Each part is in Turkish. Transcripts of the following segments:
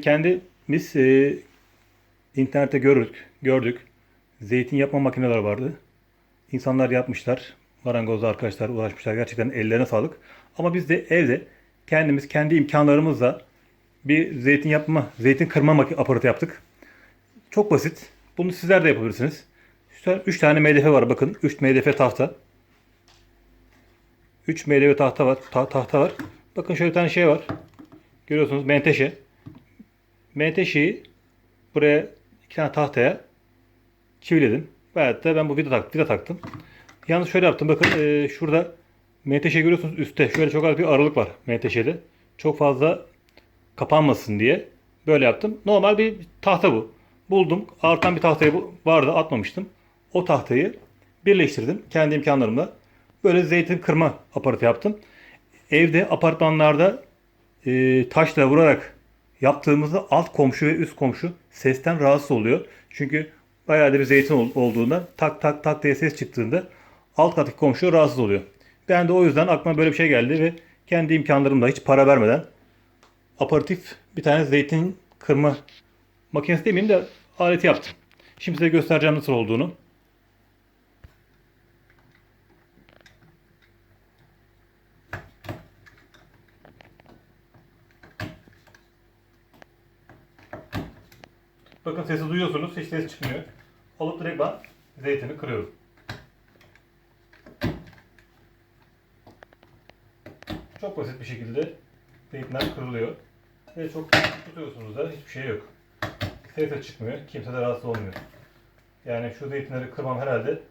Kendimiz e, internette gördük, gördük. Zeytin yapma makineleri vardı. İnsanlar yapmışlar. Marangoz arkadaşlar uğraşmışlar. Gerçekten ellerine sağlık. Ama biz de evde kendimiz kendi imkanlarımızla bir zeytin yapma, zeytin kırma aparatı yaptık. Çok basit. Bunu sizler de yapabilirsiniz. 3 tane MDF var bakın. 3 MDF tahta. 3 MDF tahta var. ta- tahta var. Bakın şöyle bir tane şey var. Görüyorsunuz menteşe. Menteşeyi buraya iki tane tahtaya çiviledim. Veyahut da ben bu vida, tak, vida taktım. Yalnız şöyle yaptım. Bakın e, şurada menteşe görüyorsunuz üstte. Şöyle çok az bir aralık var menteşede. Çok fazla kapanmasın diye böyle yaptım. Normal bir tahta bu. Buldum. Artan bir tahtayı vardı atmamıştım. O tahtayı birleştirdim kendi imkanlarımla. Böyle zeytin kırma aparatı yaptım. Evde apartmanlarda e, taşla vurarak yaptığımızda alt komşu ve üst komşu sesten rahatsız oluyor. Çünkü bayağı da bir zeytin ol- olduğunda tak tak tak diye ses çıktığında alt kattaki komşu rahatsız oluyor. Ben de o yüzden aklıma böyle bir şey geldi ve kendi imkanlarımla hiç para vermeden aparatif bir tane zeytin kırma makinesi demeyeyim de aleti yaptım. Şimdi size göstereceğim nasıl olduğunu. Bakın sesi duyuyorsunuz. Hiç ses çıkmıyor. Alıp direkt ben zeytini kırıyorum. Çok basit bir şekilde zeytinler kırılıyor. Ve çok tutuyorsunuz da hiçbir şey yok. Ses de çıkmıyor. Kimse de rahatsız olmuyor. Yani şu zeytinleri kırmam herhalde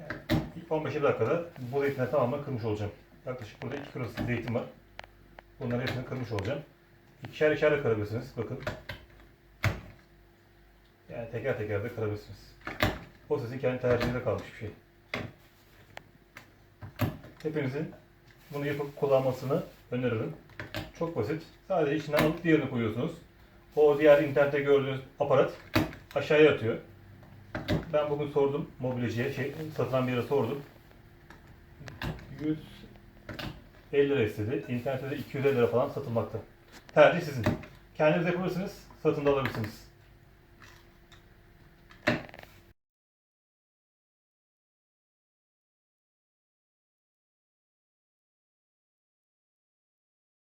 yani ilk 15 dakikada bu zeytinleri tamamen kırmış olacağım. Yaklaşık burada 2 kilosu zeytin var. Bunların hepsini kırmış olacağım. İkişer ikişer de kırabilirsiniz. Bakın. Yani teker teker de kırabilirsiniz. O sizin kendi tercihinize kalmış bir şey. Hepinizin bunu yapıp kullanmasını öneririm. Çok basit. Sadece içinden alıp diğerini koyuyorsunuz. O diğer internette gördüğünüz aparat aşağıya atıyor. Ben bugün sordum mobilyacıya, şey, satılan bir yere sordum. 150 lira istedi. İnternette de 250 lira falan satılmakta. Tercih sizin. Kendiniz yapabilirsiniz, satın da alabilirsiniz.